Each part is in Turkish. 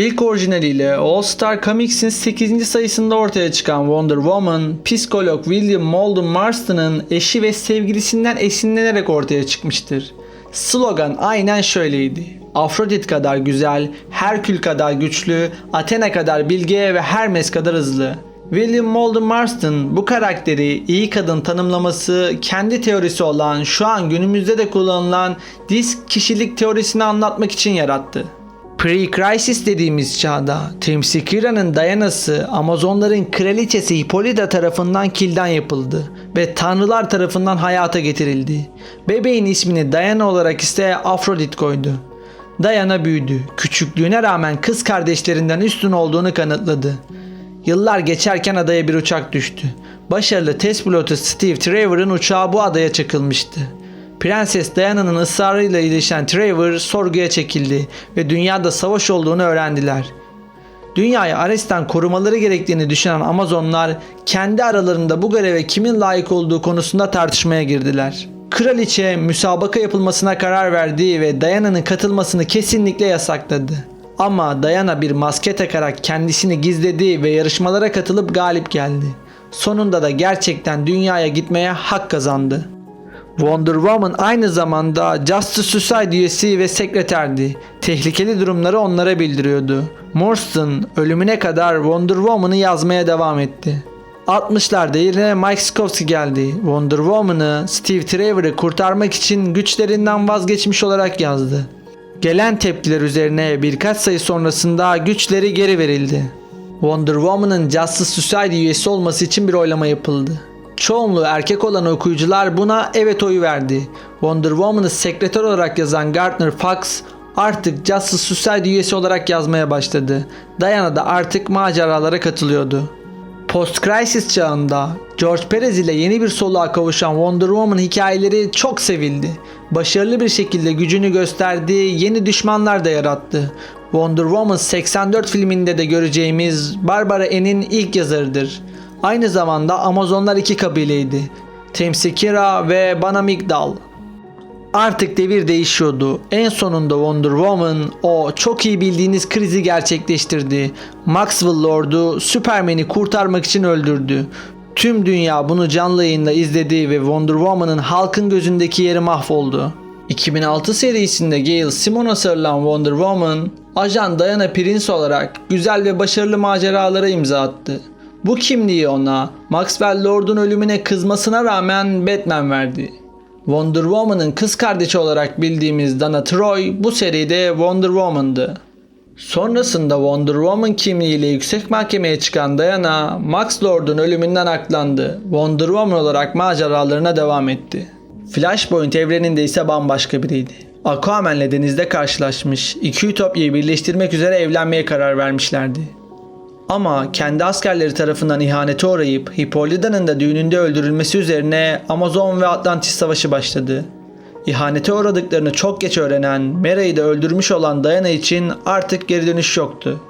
İlk orijinaliyle All Star Comics'in 8. sayısında ortaya çıkan Wonder Woman, psikolog William Malden Marston'ın eşi ve sevgilisinden esinlenerek ortaya çıkmıştır. Slogan aynen şöyleydi. Afrodit kadar güzel, Herkül kadar güçlü, Athena kadar bilge ve Hermes kadar hızlı. William Malden Marston bu karakteri iyi kadın tanımlaması kendi teorisi olan şu an günümüzde de kullanılan disk kişilik teorisini anlatmak için yarattı. Pre-Crisis dediğimiz çağda Themyscira'nın dayanası Amazonların kraliçesi Hippolyta tarafından kilden yapıldı ve tanrılar tarafından hayata getirildi. Bebeğin ismini Diana olarak ise Afrodit koydu. Diana büyüdü. Küçüklüğüne rağmen kız kardeşlerinden üstün olduğunu kanıtladı. Yıllar geçerken adaya bir uçak düştü. Başarılı test pilotu Steve Trevor'ın uçağı bu adaya çakılmıştı. Prenses Diana'nın ısrarıyla ilişen Trevor sorguya çekildi ve dünyada savaş olduğunu öğrendiler. Dünyayı Ares'ten korumaları gerektiğini düşünen Amazonlar kendi aralarında bu göreve kimin layık olduğu konusunda tartışmaya girdiler. Kraliçe müsabaka yapılmasına karar verdi ve Diana'nın katılmasını kesinlikle yasakladı. Ama Diana bir maske takarak kendisini gizledi ve yarışmalara katılıp galip geldi. Sonunda da gerçekten dünyaya gitmeye hak kazandı. Wonder Woman aynı zamanda Justice Society üyesi ve sekreterdi. Tehlikeli durumları onlara bildiriyordu. Morstan ölümüne kadar Wonder Woman'ı yazmaya devam etti. 60'larda yerine Mike Skowski geldi. Wonder Woman'ı Steve Trevor'ı kurtarmak için güçlerinden vazgeçmiş olarak yazdı. Gelen tepkiler üzerine birkaç sayı sonrasında güçleri geri verildi. Wonder Woman'ın Justice Society üyesi olması için bir oylama yapıldı. Çoğunluğu erkek olan okuyucular buna evet oyu verdi. Wonder Woman'ı sekreter olarak yazan Gardner Fox artık Justice Society üyesi olarak yazmaya başladı. Diana da artık maceralara katılıyordu. Post-Crisis çağında George Perez ile yeni bir soluğa kavuşan Wonder Woman hikayeleri çok sevildi. Başarılı bir şekilde gücünü gösterdi, yeni düşmanlar da yarattı. Wonder Woman 84 filminde de göreceğimiz Barbara Ann'in ilk yazarıdır. Aynı zamanda Amazonlar iki kabileydi. Themyscira ve Banamigdal. Artık devir değişiyordu. En sonunda Wonder Woman o çok iyi bildiğiniz krizi gerçekleştirdi. Maxwell Lord'u Superman'i kurtarmak için öldürdü. Tüm dünya bunu canlı yayında izledi ve Wonder Woman'ın halkın gözündeki yeri mahvoldu. 2006 serisinde Gail Simon'a sarılan Wonder Woman, ajan Diana Prince olarak güzel ve başarılı maceralara imza attı. Bu kimliği ona Maxwell Lord'un ölümüne kızmasına rağmen Batman verdi. Wonder Woman'ın kız kardeşi olarak bildiğimiz Dana Troy bu seride Wonder Woman'dı. Sonrasında Wonder Woman kimliğiyle yüksek mahkemeye çıkan Diana, Max Lord'un ölümünden aklandı. Wonder Woman olarak maceralarına devam etti. Flashpoint evreninde ise bambaşka biriydi. Aquaman'le denizde karşılaşmış, iki Ütopya'yı birleştirmek üzere evlenmeye karar vermişlerdi. Ama kendi askerleri tarafından ihanete uğrayıp Hippolyta'nın da düğününde öldürülmesi üzerine Amazon ve Atlantis savaşı başladı. İhanete uğradıklarını çok geç öğrenen, Mera'yı da öldürmüş olan Diana için artık geri dönüş yoktu.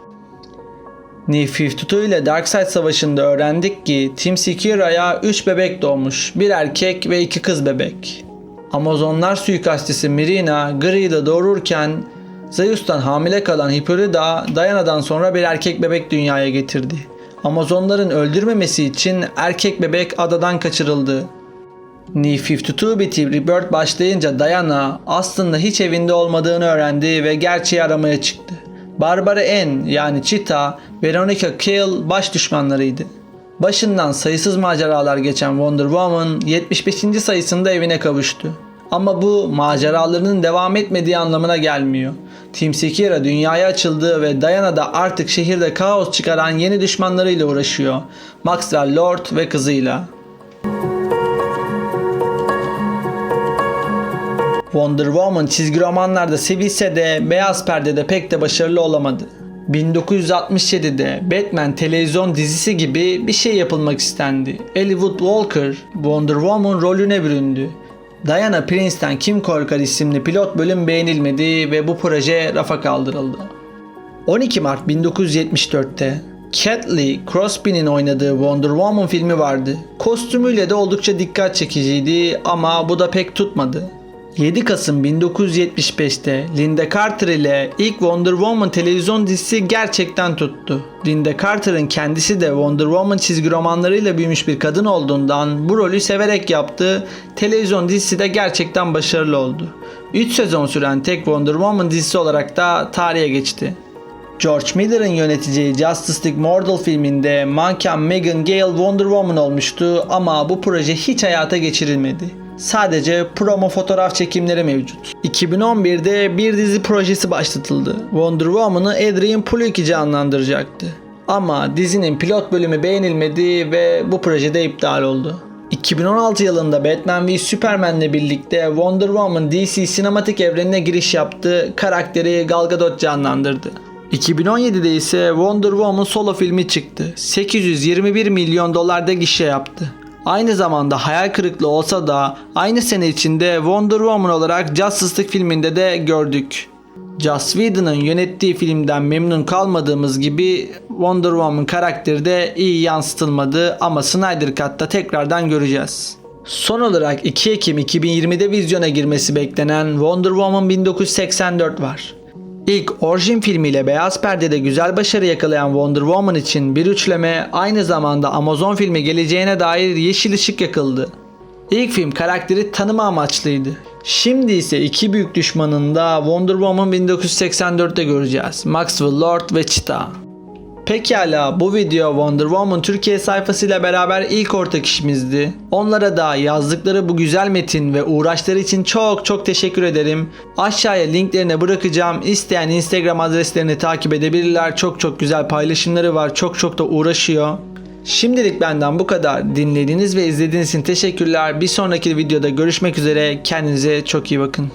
52 ile Darkseid savaşında öğrendik ki Team Sekira'ya 3 bebek doğmuş, bir erkek ve 2 kız bebek. Amazonlar suikastçısı Mirina, Greed'i doğururken Zeus'tan hamile kalan Hippolyta Diana'dan sonra bir erkek bebek dünyaya getirdi. Amazonların öldürmemesi için erkek bebek adadan kaçırıldı. New 52 bitip Rebirth başlayınca Diana aslında hiç evinde olmadığını öğrendi ve gerçeği aramaya çıktı. Barbara Ann yani Cheetah, Veronica Kill baş düşmanlarıydı. Başından sayısız maceralar geçen Wonder Woman 75. sayısında evine kavuştu. Ama bu maceralarının devam etmediği anlamına gelmiyor. Team Sekira dünyaya açıldı ve Diana da artık şehirde kaos çıkaran yeni düşmanlarıyla uğraşıyor. Maxwell Lord ve kızıyla. Wonder Woman çizgi romanlarda sevilse de beyaz perdede pek de başarılı olamadı. 1967'de Batman televizyon dizisi gibi bir şey yapılmak istendi. Elwood Walker Wonder Woman rolüne büründü. Diana Prince'ten Kim Korkar isimli pilot bölüm beğenilmedi ve bu proje rafa kaldırıldı. 12 Mart 1974'te Cat Lee Crosby'nin oynadığı Wonder Woman filmi vardı. Kostümüyle de oldukça dikkat çekiciydi ama bu da pek tutmadı. 7 Kasım 1975'te Linda Carter ile ilk Wonder Woman televizyon dizisi gerçekten tuttu. Linda Carter'ın kendisi de Wonder Woman çizgi romanlarıyla büyümüş bir kadın olduğundan bu rolü severek yaptığı televizyon dizisi de gerçekten başarılı oldu. 3 sezon süren tek Wonder Woman dizisi olarak da tarihe geçti. George Miller'ın yöneteceği Justice League Mortal filminde manken Megan Gale Wonder Woman olmuştu ama bu proje hiç hayata geçirilmedi. Sadece promo fotoğraf çekimleri mevcut. 2011'de bir dizi projesi başlatıldı. Wonder Woman'ı Adrian Palicki canlandıracaktı. Ama dizinin pilot bölümü beğenilmedi ve bu projede iptal oldu. 2016 yılında Batman v Superman'le birlikte Wonder Woman DC sinematik evrenine giriş yaptı, karakteri Gal Gadot canlandırdı. 2017'de ise Wonder Woman solo filmi çıktı. 821 milyon dolarda gişe yaptı. Aynı zamanda hayal kırıklığı olsa da aynı sene içinde Wonder Woman olarak Justice League filminde de gördük. Joss Whedon'ın yönettiği filmden memnun kalmadığımız gibi Wonder Woman karakteri de iyi yansıtılmadı ama Snyder Cut'ta tekrardan göreceğiz. Son olarak 2 Ekim 2020'de vizyona girmesi beklenen Wonder Woman 1984 var. İlk orijin filmiyle beyaz perdede güzel başarı yakalayan Wonder Woman için bir üçleme aynı zamanda Amazon filmi geleceğine dair yeşil ışık yakıldı. İlk film karakteri tanıma amaçlıydı. Şimdi ise iki büyük düşmanını da Wonder Woman 1984'te göreceğiz. Maxwell Lord ve Cheetah. Pekala bu video Wonder Woman Türkiye sayfasıyla beraber ilk ortak işimizdi. Onlara da yazdıkları bu güzel metin ve uğraşları için çok çok teşekkür ederim. Aşağıya linklerini bırakacağım. İsteyen Instagram adreslerini takip edebilirler. Çok çok güzel paylaşımları var. Çok çok da uğraşıyor. Şimdilik benden bu kadar. Dinlediğiniz ve izlediğiniz için teşekkürler. Bir sonraki videoda görüşmek üzere. Kendinize çok iyi bakın.